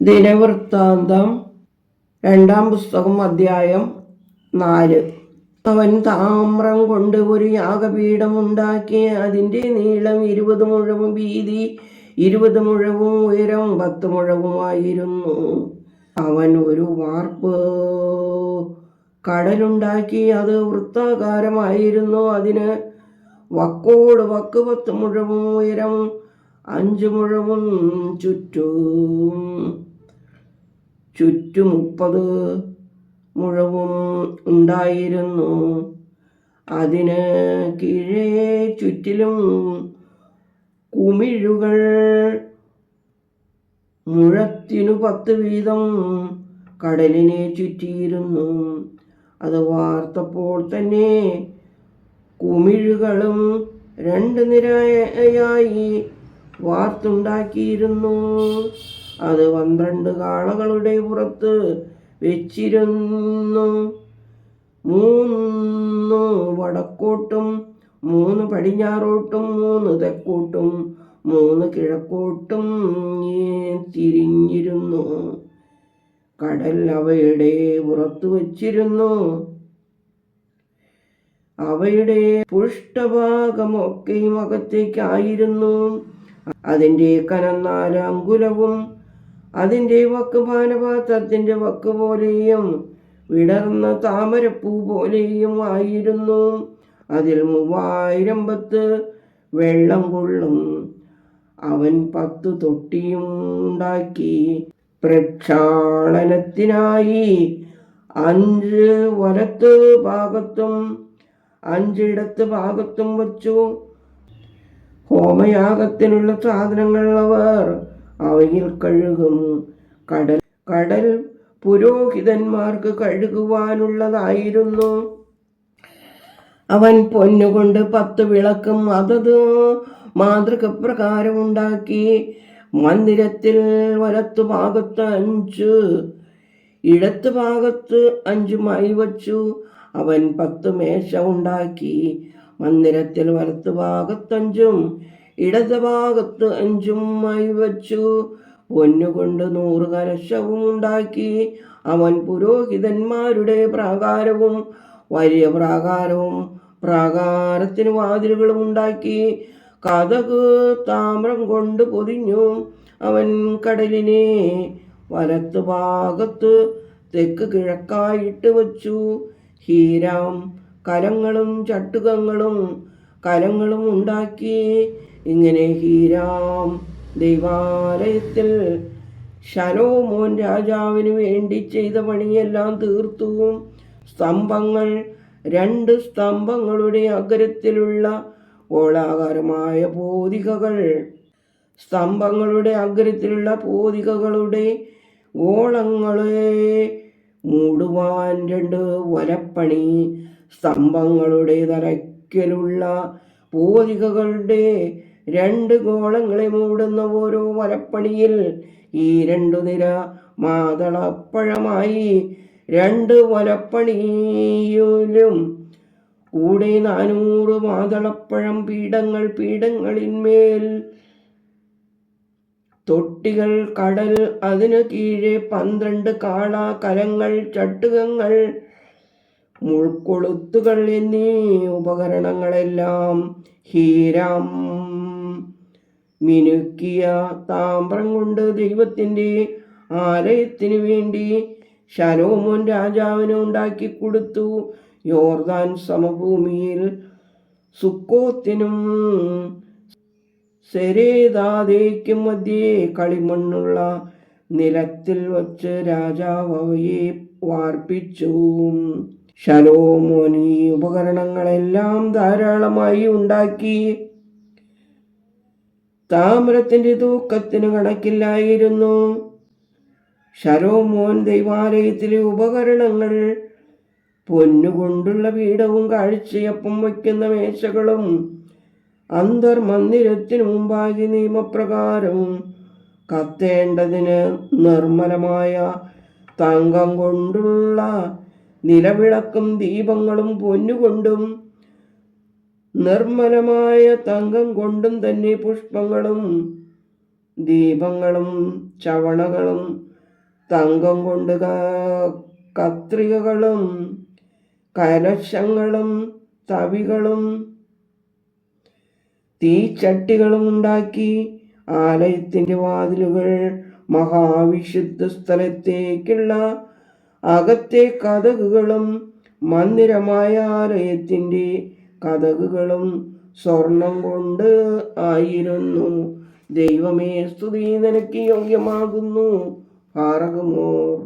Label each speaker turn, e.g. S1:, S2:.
S1: ദിനവൃത്താന്തം രണ്ടാം പുസ്തകം അധ്യായം നാല്. അവൻ താമ്രം കൊണ്ട് ഒരു യാഗപീഠം ഉണ്ടാക്കി അതിന്റെ നീളം ഇരുപത് മുഴവും വീതി ഇരുപത് മുഴവും ഉയരം പത്ത് മുഴവുമായിരുന്നു. അവൻ ഒരു വാർപ്പ് കടലുണ്ടാക്കി അത് വൃത്താകാരമായിരുന്നു. അതിന് വക്കോട് വക്ക് പത്ത് മുഴവും ഉയരം അഞ്ച് മുഴവും ചുറ്റും ചുറ്റും മുപ്പത് മുഴവും ഉണ്ടായിരുന്നു. അതിന് കീഴേ ചുറ്റിലും കുമിഴുകൾ മുഴത്തിനു പത്ത് വീതം കടലിനെ ചുറ്റിയിരുന്നു. അത് വാർത്തപ്പോൾ തന്നെ കുമിഴുകളും രണ്ട് നിരയായി വാർത്തുണ്ടാക്കിയിരുന്നു. അത് പന്ത്രണ്ട് കാളകളുടെ പുറത്ത് വെച്ചിരുന്നു. മൂന്ന് വടക്കോട്ടും മൂന്ന് പടിഞ്ഞാറോട്ടും മൂന്ന് തെക്കോട്ടും മൂന്ന് കിഴക്കോട്ടും തിരിഞ്ഞിരുന്നു. കടൽ അവയുടെ പുറത്ത് വച്ചിരുന്നു. അവയുടെ പുഷ്ടഭാഗമൊക്കെയും അകത്തേക്കായിരുന്നു അതിന്റെ കനം നാലാം അങ്കുലവും അതിന്റെ വക്ക് പാനപാത്രത്തിന്റെ വക്ക് പോലെയും വിടർന്ന താമരപ്പൂ പോലെയും ആയിരുന്നു. അതിൽ മൂവായിരം പത്ത് വെള്ളം കൊള്ളും. അവൻ പത്ത് തൊട്ടിയും ഉണ്ടാക്കി പ്രക്ഷാളനത്തിനായി അഞ്ച് വലത്ത് ഭാഗത്തും അഞ്ചിടത്ത് ഭാഗത്തും വച്ചു. ഹോമയാഗത്തിനുള്ള സാധനങ്ങൾ അവർ അവയിൽ കഴുകും. കടൽ കടൽ പുരോഹിതന്മാർക്ക് കഴുകുവാനുള്ളതായിരുന്നു. അവൻ പൊന്നുകൊണ്ട് പത്ത് വിളക്കും അതത് മാതൃക പ്രകാരം ഉണ്ടാക്കി. മന്ദിരത്തിൽ വലത്തു ഭാഗത്ത് അഞ്ച് ഇടത്തു ഭാഗത്ത് അഞ്ചുമായി വച്ചു. അവൻ പത്ത് മേശ ഉണ്ടാക്കി. മന്ദിരത്തിൽ വലത്തു ഭാഗത്തഞ്ചും ഇടത് അഞ്ചും ആയി വച്ചു. പൊന്നുകൊണ്ട് നൂറ് കലശവും ഉണ്ടാക്കി. അവൻ പുരോഹിതന്മാരുടെ പ്രാകാരവും വലിയ പ്രാകാരവും പ്രാകാരത്തിന് വാതിലുകളും ഉണ്ടാക്കി. കഥക് താമ്രം കൊണ്ട് പൊതിഞ്ഞു. അവൻ കടലിനെ വലത്ത് ഭാഗത്ത് തെക്ക് കിഴക്കായിട്ട് വച്ചു. ഹീരാം കലങ്ങളും ചട്ടുകങ്ങളും കലങ്ങളും ഉണ്ടാക്കി. ഇങ്ങനെ ഹീരാം ദൈവാലയത്തിൽ ശലോമോൻ രാജാവിന് വേണ്ടി ചെയ്ത പണിയെല്ലാം തീർത്തു. സ്തംഭങ്ങൾ രണ്ട് സ്തംഭങ്ങളുടെ അഗ്രത്തിലുള്ള ഓളാകാരമായ പോതികകൾ. സ്തംഭങ്ങളുടെ അഗ്രത്തിലുള്ള പോതികകളുടെ ഗോളങ്ങളെ മൂടുവാൻ രണ്ട് വലപ്പണി. സ്തംഭങ്ങളുടെ തലയ്ക്കലുള്ള പോതികകളുടെ രണ്ട് ഗോളങ്ങളെ മൂടുന്ന ഓരോ വലപ്പണിയിൽ ഈ രണ്ടു നിര മാതളപ്പഴമായി രണ്ട് വലപ്പണിയിലും കൂടെ നാനൂറ് മാതളപ്പഴം പീഠങ്ങൾ പീഠങ്ങളിന്മേൽ. തൊട്ടികൾ കടൽ അതിനു കീഴെ പന്ത്രണ്ട് കാള കലങ്ങൾ ചട്ടുകങ്ങൾ മുൾക്കൊളുത്തുകൾ എന്നീ ഉപകരണങ്ങളെല്ലാം ഹീരാം മിനുക്കിയ താമ്രം കൊണ്ട് ദൈവത്തിന്റെ ആലയത്തിന് വേണ്ടി ശലോമോൻ രാജാവിന് ഉണ്ടാക്കി കൊടുത്തു. യോർദാൻ സമഭൂമിയിൽ സുക്കോത്തിനും സെരേദാദേക്കും മധ്യേ കളിമണ്ണുള്ള നിലത്തിൽ വച്ച് രാജാവ് അവയെ വാർപ്പിച്ചു. ശലോമോൻ ഈ ഉപകരണങ്ങളെല്ലാം ധാരാളമായി ഉണ്ടാക്കി. താമ്രത്തിന്റെ തൂക്കത്തിന് കണക്കില്ലായിരുന്നു. ഷരോമോൻ ദൈവാലയത്തിലെ ഉപകരണങ്ങൾ പൊന്നുകൊണ്ടുള്ള പീഠവും കാഴ്ചയപ്പം വയ്ക്കുന്ന മേശകളും അന്തർമന്ദിരത്തിനു മുമ്പാകെ നിയമപ്രകാരവും കത്തേണ്ടതിന് നിർമ്മലമായ തങ്കം കൊണ്ടുള്ള നിലവിളക്കും ദീപങ്ങളും പൊന്നുകൊണ്ടും നിർമ്മലമായ തങ്കം കൊണ്ടും തന്നെ പുഷ്പങ്ങളും ദീപങ്ങളും ചവണകളും തങ്കം കൊണ്ട് കത്രികകളും കലശങ്ങളും തവികളും തീച്ചട്ടികളും ഉണ്ടാക്കി ആലയത്തിന്റെ വാതിലുകൾ മഹാവിശുദ്ധ സ്ഥലത്തേക്കുള്ള അകത്തെ കഥകുകളും മന്ദിരമായ ആലയത്തിന്റെ കഥകുകളും സ്വർണം കൊണ്ട് ആയിരുന്നു. ദൈവമേ സ്തുതി നിനക്ക് യോഗ്യമാകുന്നു. പാറകുമോ?